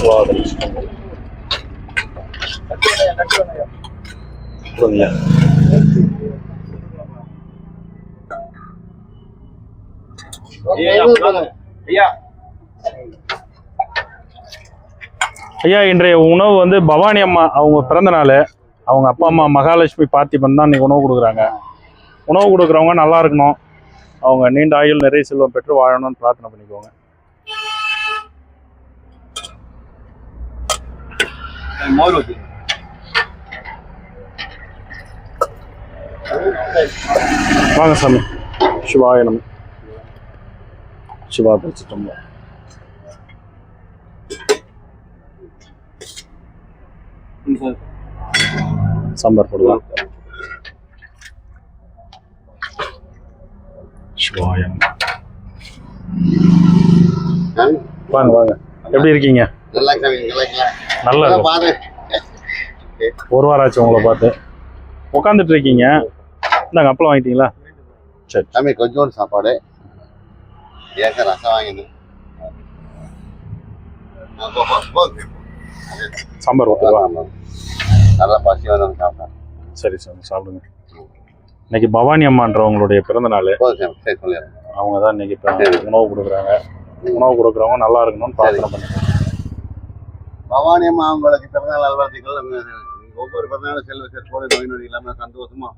சிவாதரி ஐயா இன்றைய உணவு வந்து பவானி அம்மா அவங்க பிறந்த நாள். அவங்க அப்பா அம்மா மகாலட்சுமி பார்த்திபன் தான் இன்னைக்கு உணவு கொடுக்குறாங்க. உணவு கொடுக்குறவங்க நல்லா இருக்கணும். அவங்க நீண்ட ஆயுள் நிறைய செல்வம் பெற்று வாழணும்னு பிரார்த்தனை பண்ணிக்கோங்க. வாங்க சாமி. சிவாய நம்ம சிவா சித்தம்பலம் சாம்பார் போடுவோம் சிவாயம் வாங்க வாங்க. எப்படி இருக்கீங்க? நல்லா பாரு ஒரு வாரம் ஆச்சு உங்களை பார்த்து. உட்காந்துட்டு இருக்கீங்க. இந்தாங்க அப்பளம் வாங்கிட்டீங்களா? சரி. சாமி கொஞ்சோண்டு சாப்பாடு. ஏக்க ரசம் வாங்கினு. சாம்பார் நல்லா பசி வந்தவங்க சாப்பிட்டேன் சரி சாமி சாப்பிடுங்க. இன்னைக்கு பவானி அம்மான்றவங்களுடைய பிறந்த நாள். சரி. அவங்க தான் இன்னைக்கு உணவு கொடுக்குறாங்க. உணவு கொடுக்குறவங்க நல்லா இருக்கணும்னு பிரார்த்தனை பண்ணுங்க. பவானி அம்மா அவங்களுக்கு பிறந்தநாள் நல்வாழ்த்துக்கள் ஒவ்வொரு பிறந்தநாள் செல்வ செல்வோடு நோய் நொடி இல்லாம சந்தோஷமா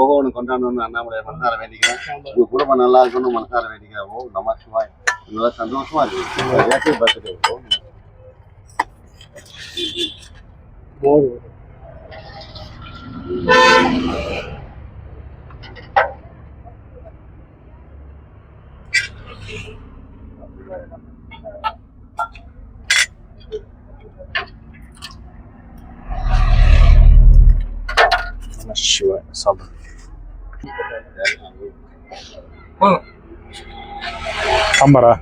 ஓகோன்னு கொண்டாடணும்னு அண்ணாமலையை மனசார வேண்டிக்கிறேன். உங்க குடும்பம் நல்லா இருக்கணும்னு மனசார வேண்டிக்கிறேன். ஓ நம சிவாய். நல்லா சந்தோஷமா இருக்கு. பர்த்டே ஓ நம சிவாய் சாப்பிடுங்க சாம்பாரா?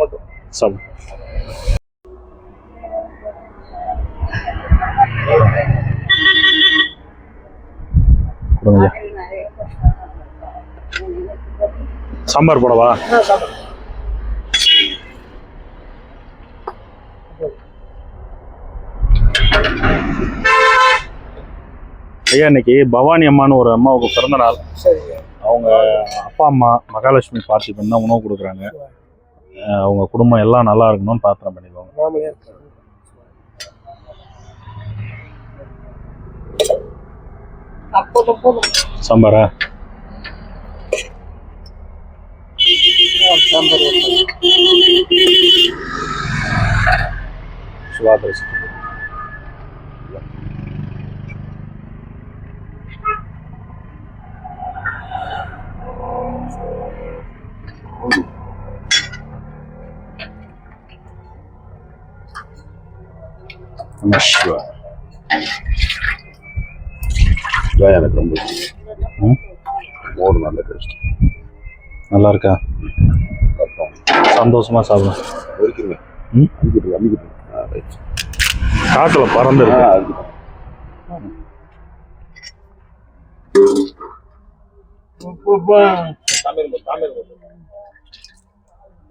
மட்டும். சாப்பிடு கொடுங்க ஐயா. சாம்பார் போடவா ஐயா இன்னைக்கு பவானி அம்மான்னு ஒரு அம்மாவுக்கு பிறந்த நாள். அவங்க அப்பா அம்மா மகாலட்சுமி பார்த்திபன் தான் உணவு கொடுக்குறாங்க. அவங்க குடும்பம் எல்லாம் நல்லா இருக்கணும்னு பிரார்த்தனை பண்ணிக்கோங்க சாம்பாரா? சிவாதரிசி நம சிவாய் இதான் எனக்கு ரொம்ப பிடிக்கும். ம், மோர் நல்ல டேஸ்ட் நல்லா இருக்கா சந்தோஷமா சாப்பிடும் இருக்குங்க ம்? அமுக்கிட்டு அமுக்கிட்டு ஆ ரைட் காத்துல பறந்து அதுக்கு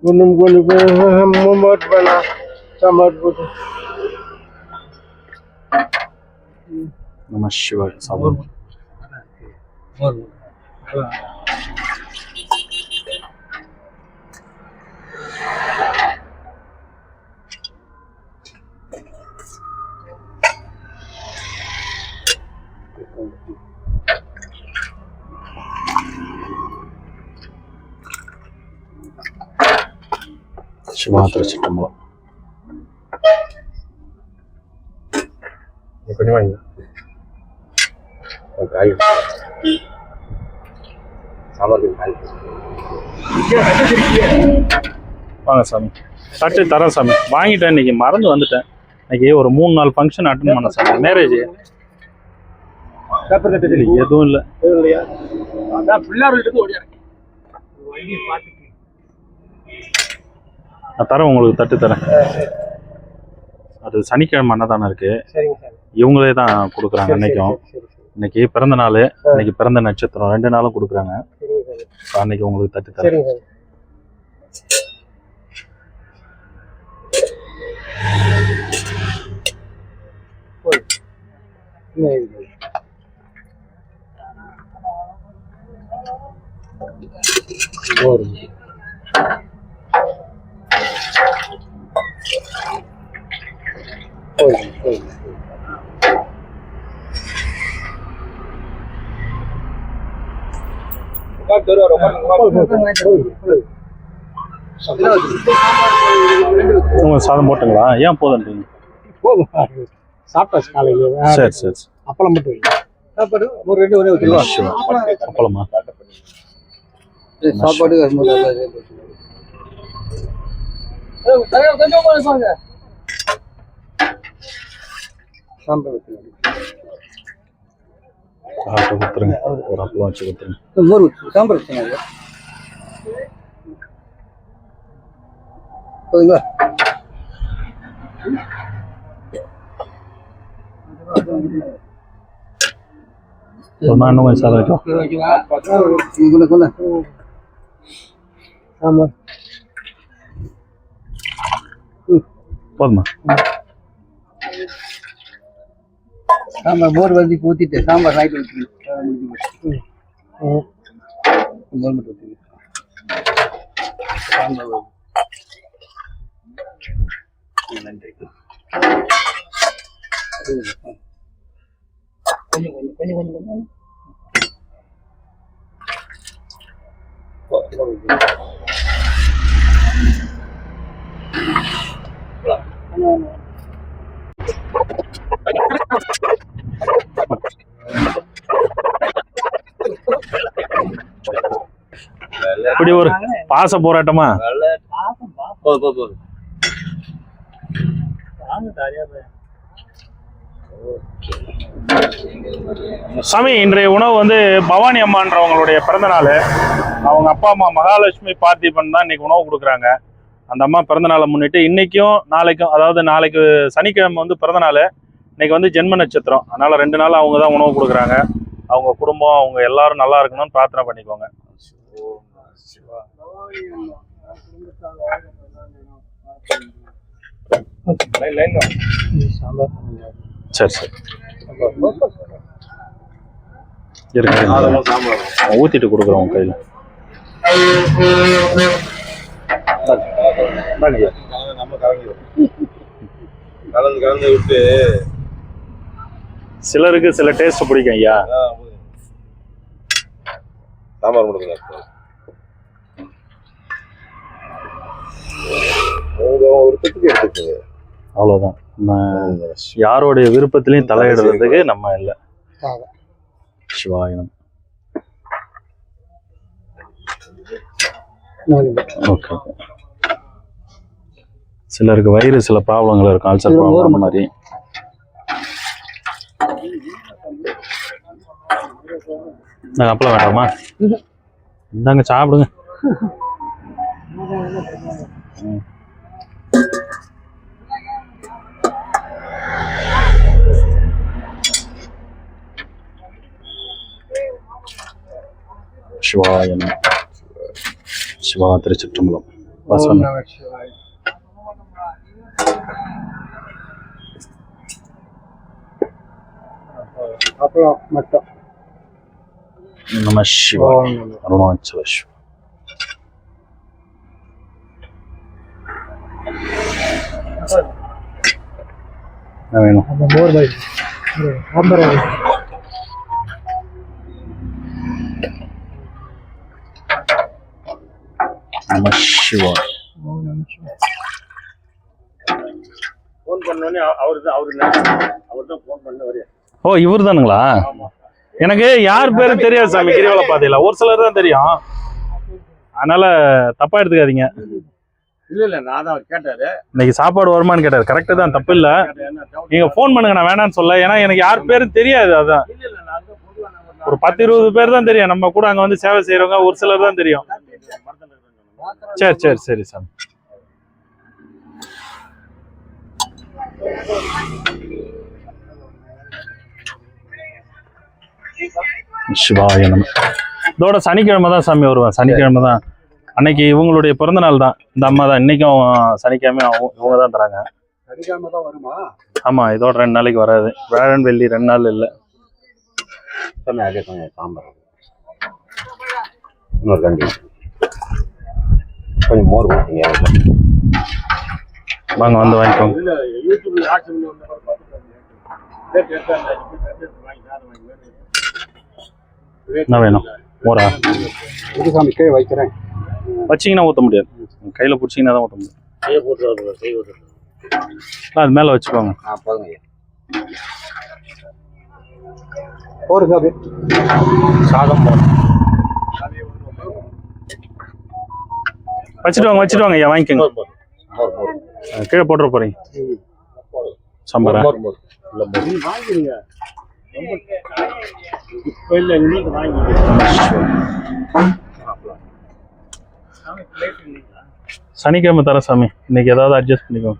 gunung నమ శివాయ సభ శుభాతృ చిట్టంలో கொஞ்சம் வாங்க சாமி. தட்டு தரேன் சாமி. வாங்கிட்டேன் இன்னைக்கு. மறந்து வந்துட்டேன். இன்னைக்கு ஒரு மூணு நாள் ஃபங்க்ஷன் அட்டன் பண்ண சாமி. மேரேஜ் எதுவும் இல்லை. நான் தரேன் உங்களுக்கு தட்டு தரேன். அது சனிக்கிழமை அன்னதானம் இருக்கு. சரிங்க சார் இவங்களே தான் கொடுக்குறாங்க அன்னைக்கும். இன்னைக்கு பிறந்த நாள் இன்னைக்கு பிறந்த நட்சத்திரம் ரெண்டு நாளும் கொடுக்குறாங்க. அன்னைக்கு உங்களுக்கு தட்டு தரேன். போய். போய் உங்க சாதம் போட்டுங்களா? ஏன் போதுன்றீங்க? போதும் சாப்பிட்டாச்சு காலையில. சரி சரி. அப்பளம் மட்டும். சாப்பாடு ஒரு ரெண்டு ஒரே வச்சுருவா சிவா. அப்பளமா? சாப்பாடு சாம்பார் கொடுத்துருங்க. ஒரு அப்பளம் வச்சு கொடுத்துருங்க. மோர் சாம்பார் வச்சுருங்க போதுங்களா? இன்னும் கொஞ்சம் சாதம் சாம்பார் போதுமா? சாம்பார் மோர் வந்து ஊற்றிட்டு சாம்பார் நைட்டு வச்சுக்கணும் மோர் மட்டும் ஊற்றிங்க சாம்பார் நன்றி கொஞ்சம் கொஞ்சம் கொஞ்சம் கொஞ்சம் கொஞ்சம் இப்படி ஒரு பாச போராட்டமா? சாமி இன்றைய உணவு வந்து பவானி அம்மான்றவங்களுடைய பிறந்த நாள். அவங்க அப்பா அம்மா மகாலட்சுமி பார்த்திபன் தான் இன்னைக்கு உணவு கொடுக்குறாங்க. அந்த அம்மா பிறந்த நாளை முன்னிட்டு இன்னைக்கும் நாளைக்கும் அதாவது நாளைக்கு சனிக்கிழமை வந்து பிறந்த நாள். இன்னைக்கு வந்து ஜென்ம நட்சத்திரம். அதனால ரெண்டு நாள் அவங்க தான் உணவு கொடுக்குறாங்க. அவங்க குடும்பம் அவங்க எல்லாரும் நல்லா இருக்கணும்னு பிரார்த்தனை பண்ணிக்கோங்க. சாம்பார் சரி சரி. இருக்கு. ஊத்திட்டு கொடுக்குறோம் உங்க கையில. நம்ம கலந்து கலந்து கலந்து விட்டு சிலருக்கு சில டேஸ்ட் பிடிக்கும் ஐயா. சாம்பார் கொடுங்க. உங்க விருப்பத்துக்கு எடுத்துக்கோங்க. அவ்வளவுதான். நம்ம யாருடைய விருப்பத்திலையும் தலையிடுறதுக்கு நம்ம இல்லை. சிவாயனம் ஓகே. சிலருக்கு வயிறு சில ப்ராப்ளங்கள் இருக்கும் அல்சர் ப்ராப்ளம் அந்த மாதிரி. நாங்கள் அப்பளம் வேண்டாமா? இந்தாங்க சாப்பிடுங்க. ம். சிவாயனம் சிவா திருச்சிற்றம்பலம் வாசன் அப்புறம் மட்டும் நம சிவா அருணாச்சல சிவா வேணும். நம சிவா ஃபோன் பண்ணோடனே அவரு தான் அவரு அவர் தான் ஃபோன் பண்ண ஓ இவர் தானுங்களா எனக்கு யார் பேரு தெரியாது சாமி கிரிவல பாதையில. ஒரு சிலர் தான் தெரியும். அதனால தப்பா எடுத்துக்காதீங்க. இல்ல இல்ல நான் தான் கேட்டாரு. இன்னைக்கு சாப்பாடு வருமான்னு கேட்டாரு. கரெக்டு தான் தப்பு இல்ல. நீங்க ஃபோன் பண்ணுங்க நான் வேணாம்னு சொல்ல. ஏன்னா எனக்கு யார் பேரும் தெரியாது அதான். ஒரு பத்து இருபது பேர் தான் தெரியும். நம்ம கூட அங்க வந்து சேவை செய்யறவங்க ஒரு சிலர் தான் தெரியும். சரி சரி சரி சாமி. சிவாய நம. இதோட சனிக்கிழமை தான் சாமி வருவேன். சனிக்கிழமை தான். அன்னைக்கு இவங்களுடைய பிறந்த நாள் தான். இந்த அம்மா தான். இன்னைக்கும் சனிக்கிழமை இவங்க தான் தராங்க. ஆமா இதோட ரெண்டு நாளைக்கு வராது. வியாழன் வெள்ளி ரெண்டு நாள் இல்லை. இன்னொரு கண்டி. கொஞ்சம் மோர் வாங்க வந்து வாங்கிக்கோங்க. என்ன வேணும்? மோரா? சாமி வைக்கிறேன். வச்சிங்கன்னா ஊற்ற முடியாது. கையில் பிடிச்சிங்கன்னா தான் ஊற்ற முடியும். ஆ, அது மேலே வச்சுக்கோங்க. ஆ போதுங்க ஐயா ஒரு சாமி சாதம் போதும் வச்சுட்டு வாங்க வச்சுட்டு வாங்க ஐயா வாங்கிக்கோங்க. கீழே போட்டுற போறீங்க. சாம்பாரா? மோர் மோர் இல்லை மோர் சனிக்கிழமை தர சாமி. இன்னைக்கு ஏதாவது அட்ஜஸ்ட் பண்ணிக்கோங்க.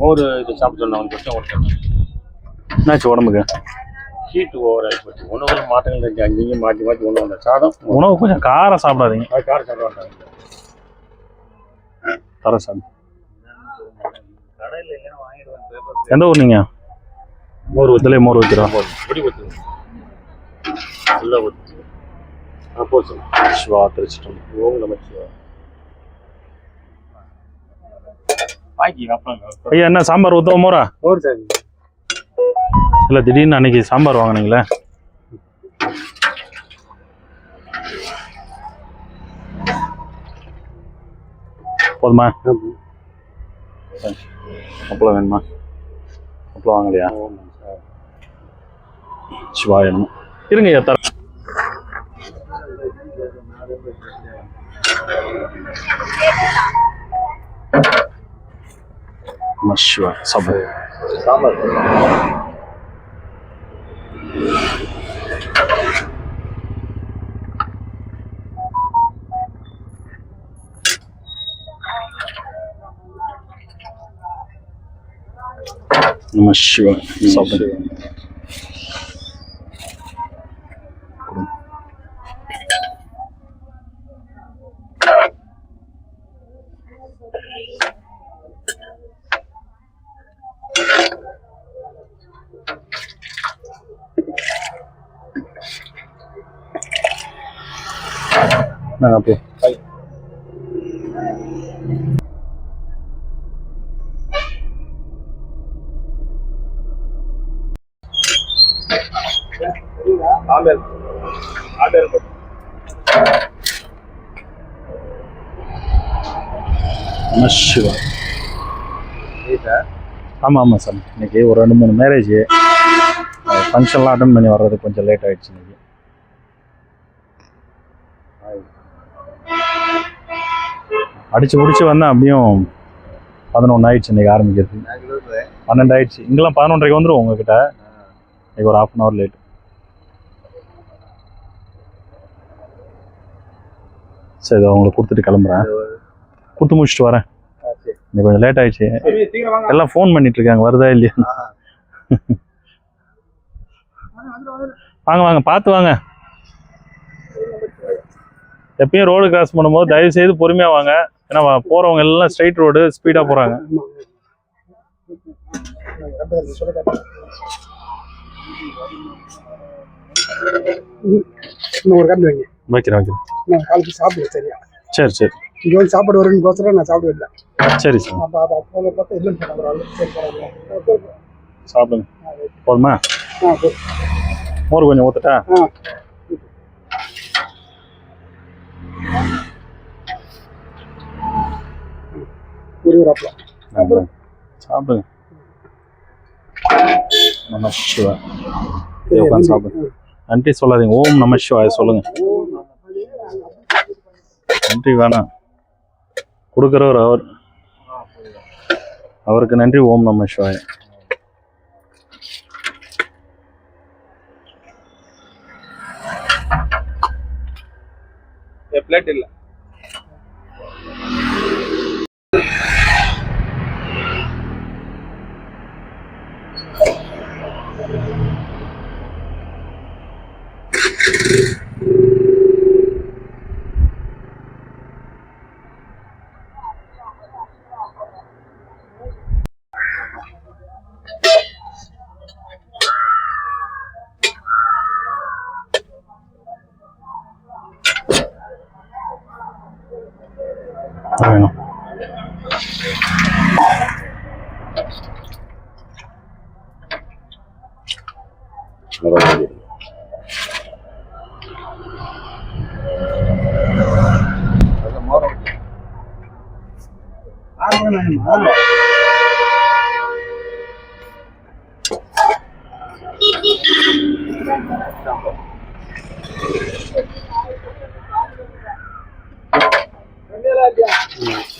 மோர் இது சாப்பிட்டு சொன்னேன் என்னாச்சு உடம்புக்கு? ஹீட் ஓவர் ஆகிப்போச்சு உணவுல மாற்றங்கள் இருக்கு. அங்கேயும் மாற்றி மாற்றி ஒன்று வந்த சாதம். உணவு கொஞ்சம் காரம் சாப்பிடாதீங்க. அது கார சாப்பிட மாட்டாங்க தர சாமி. எந்த ஊர் நீங்க மோர் ஊத்துலே மோர் ஊத்துறோம் இப்படி ஊற்று நல்லா ஊற்று ஆ போச்சு சிவா திருச்சிட்டு ஓம் நம சிவா ஐயா என்ன சாம்பார் ஊத்தவ மோரா? மோர் சாமி இல்ல திடீர்னு அன்னைக்கு சாம்பார் வாங்குனீங்களே? போதுமா? அப்பளம் வேணுமா? அப்பளம் வாங்கலையா? சிவா வேணுமா இருங்க ஐயா தர. நம சிவா சபை சாம்பார் நம சிவா சபை நாங்கள் அப்படியே. ஆமாம் ஆமாம் சார். இன்னைக்கு ஒரு ரெண்டு மூணு மேரேஜ் ஃபங்க்ஷன்லாம் அட்டன் பண்ணி வர்றது கொஞ்சம் லேட் ஆயிடுச்சு இன்னைக்கு. அடிச்சு முடிச்சு வந்தேன் அப்படியும் பதினொன்று ஆயிடுச்சு இன்னைக்கு ஆரம்பிக்கிறது பன்னெண்டு ஆயிடுச்சு. இங்கெல்லாம் பதினொன்றரைக்கு வந்துடும் உங்ககிட்ட. இன்னைக்கு ஒரு ஹாஃப் அன் ஹவர் லேட் சரி இதை உங்களுக்கு கொடுத்துட்டு கிளம்புறேன். கொடுத்து முடிச்சுட்டு வரேன். இன்னைக்கு கொஞ்சம் லேட் ஆயிடுச்சு. எல்லாம் ஃபோன் பண்ணிட்டு இருக்காங்க. வருதா இல்லையா வாங்க வாங்க. பார்த்து வாங்க. எப்பயும் ரோடு கிராஸ் பண்ணும்போது தயவு செய்து பொறுமையா வாங்க. ஏன்னா போறவங்க எல்லாம் ஸ்ட்ரைட் ரோடு ஸ்பீடா போறாங்க. இன்னும் ஒரு கண்டு வைங்க. வைக்கிறேன் வைக்கிறேன். நான் காலைக்கு சாப்பிடுவேன் சரியா? சரி சரி. இங்கே வந்து சாப்பாடு வரும்னு நான் சாப்பிடுவேன் சரி சார். அப்போ அப்போ அப்போ பார்த்தா பரவாயில்ல. சாப்பிடுங்க. போதுமா. மோர் கொஞ்சம் ஊத்துட்டா ஆ ஒரு ஒரு அப்பளம் சாப்பிடுங்க நம சிவா. உட்காந்து சாப்பிடுங்க நன்றி சொல்லாதீங்க. ஓம் நம சிவாய சொல்லுங்க. நன்றி வேணாம். கொடுக்குறவர் அவர். அவருக்கு நன்றி. ஓம் நம சிவாய. பிளட் இல்லை வேணும்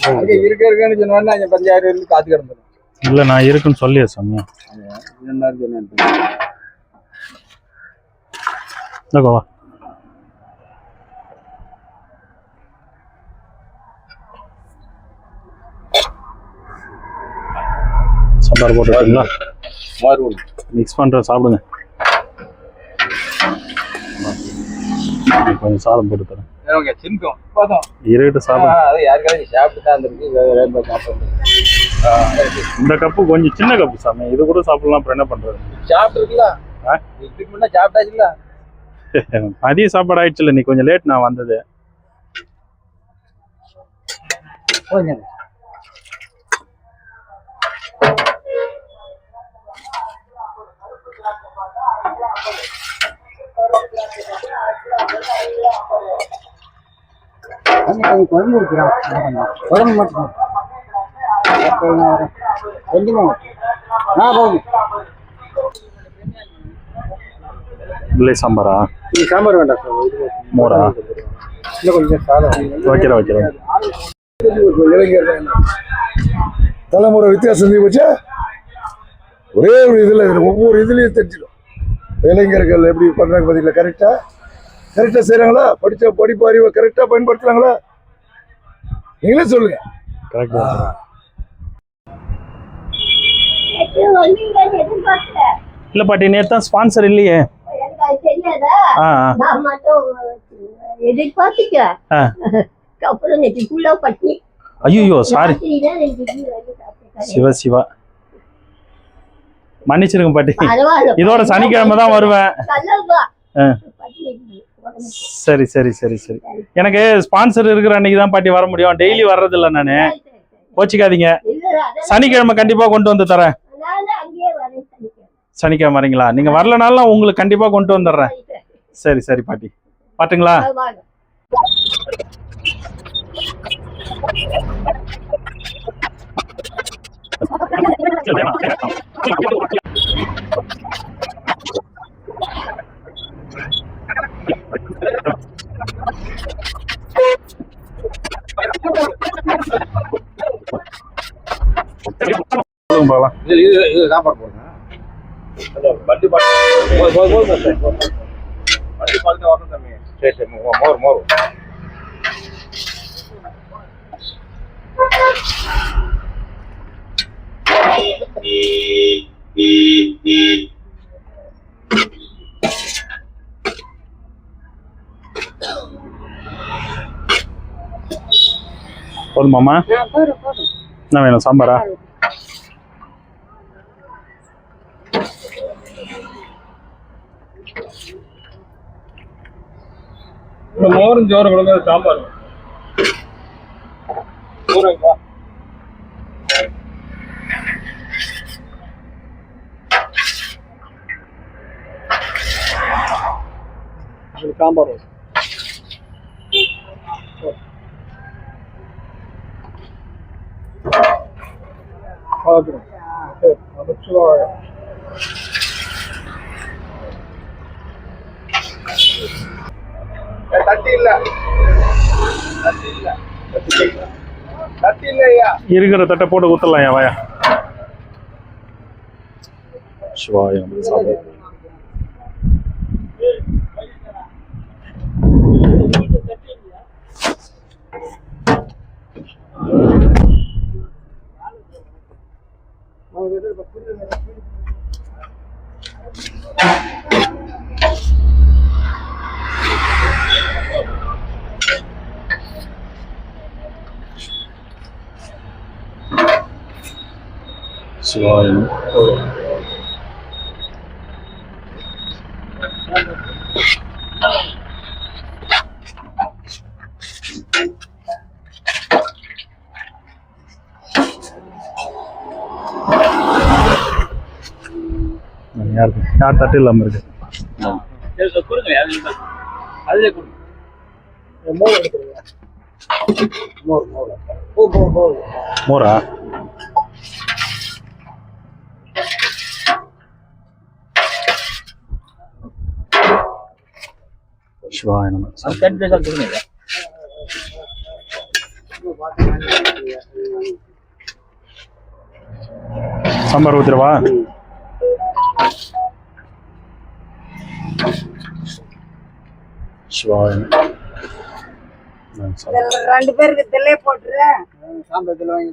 அங்க இருக்க இருக்கேன்னு சொன்னா பஞ்சாயிரம் இருந்து காத்து கிடந்துடும் இல்லை நான் இருக்குன்னு சொல்லியா சாமியா. என்ன சொன்னேன் இந்த சாம்பார் போட்டுருக்கீங்களா மிக்ஸ் பண்ணுற சாப்பிடுங்க. கொஞ்சம் சாதம் போட்டு தரேன். பார்த்தோம் இருக்கட்டும் சாப்பிட்டு இந்த கப்பு கொஞ்சம் சின்ன கப்பு சாமி இது கூட சாப்பிடலாம் அப்புறம் என்ன பண்றது? சாப்பிட்டாச்சுல்ல? மதிய சாப்பாடு ஆயிடுச்சுல நீ கொஞ்சம் லேட் நான் வந்தது. கொஞ்சம் குழம்பு வைக்கிறான். குழம்பு மட்டும் கொஞ்சமா ஆ இல்லை சாம்பாரா? வேண்டாம் மோரா? இன்னும் கொஞ்சம் சாதம். வைக்கிறேன் வைக்கிறேன். தலைமுறை வித்தியாசம் போச்சா? ஒரே ஒரு இதில் ஒவ்வொரு இதுலேயும் தெரிஞ்சிடும். இளைஞர்கள் எப்படி பண்ணுறாங்க பார்த்தீங்களா? கரெக்டாக கரெக்டாக செய்கிறாங்களா படித்த படிப்பு அறிவை கரெக்டாக பயன்படுத்துகிறாங்களா நீங்களே சொல்லுங்க. இல்லை பாட்டி நேற்று தான் ஸ்பான்சர் இல்லையே. ஐயோ சாரி. சிவ சிவா. மன்னிச்சிருங்க பாட்டி. இதோட சனிக்கிழமை தான் வருவேன். சரி சரி சரி சரி. எனக்கு ஸ்பான்சர் இருக்கிற அன்னைக்கு தான் பாட்டி வர முடியும். டெய்லி வர்றது இல்லை நான். கோச்சிக்காதீங்க. சனிக்கிழமை கண்டிப்பா கொண்டு வந்து தரேன். சனிக்கிழமை. வரீங்களா? நீங்க வரலனாலும் உங்களுக்கு கண்டிப்பா கொண்டு வந்துடுறேன். சரி, சரி. சரி சரி பாட்டி. பாட்டுங்களா அது வாங்க. சொல்லுங்க பார்க்கலாம் இது இது இது சாப்பாடு போடுங்க வண்டி பாட்டு போது போது போது சார் வண்டி பாட்டு வரணும் தம்பி சரி சரி மோ- மோர் மோர் போதுமாம்மா என்ன வேணும் சாம்பாரா மோரும் சோறு கொடுங்க சாம்பார். இது சாம்பார். பார்க்கிறோம். சரி, நமச்சிவாய. தட்டி இல்ல தட்டி இல்ல தட்டி இல்லையா இருக்கிற தட்டை போட்டு ஊத்தலாம் வாயா? சிவாய நமது சிவாய யார் தட்டு இல்லாம இருக்கு? மோரா? சிவாய நம சாம்பார் ஊத்துறவா சிவாய. ரெண்டு பேருக்கு தில்லை போட்டுறேன் சாம்பார் இதில் வாங்கி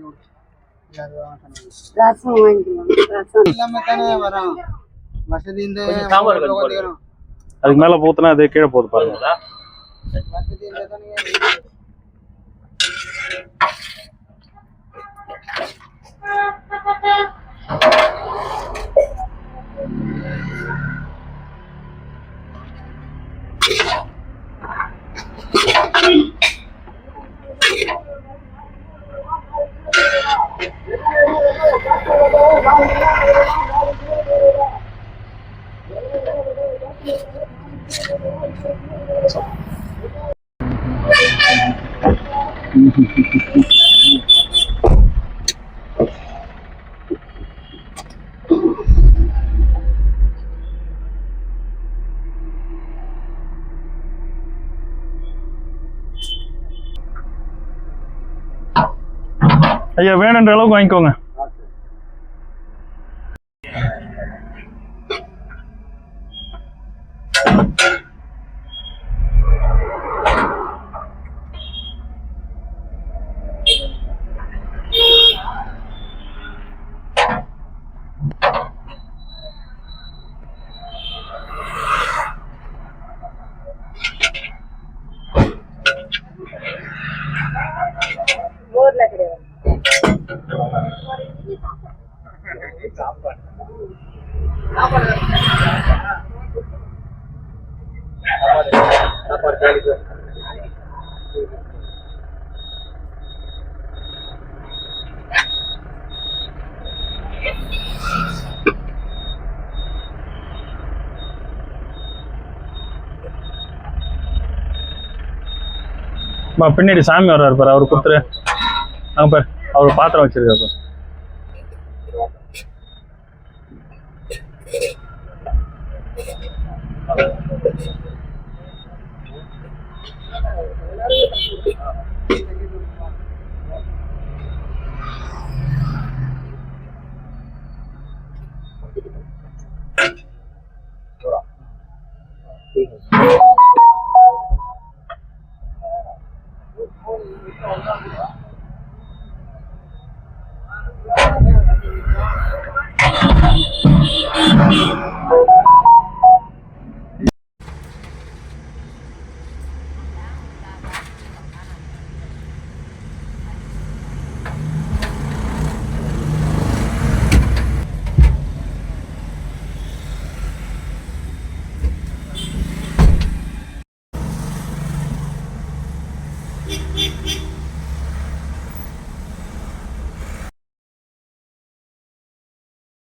ரசம் வாங்கிக்கலாம் ரசம் எல்லாமே தானே வரும் வசதி இந்த அதுக்கு மேல போத்துனா அது கீழே போகுது பாருங்க வசதி இந்த தானே ஐயா வேணுன்ற அளவுக்கு வாங்கிக்கோங்க. பின்னாடி சாமி வர்றாரு பாரு அவர் கொடுத்துரு. அங்க பாரு அவர் பாத்திரம் வச்சிருக்காரு ঠিক আছে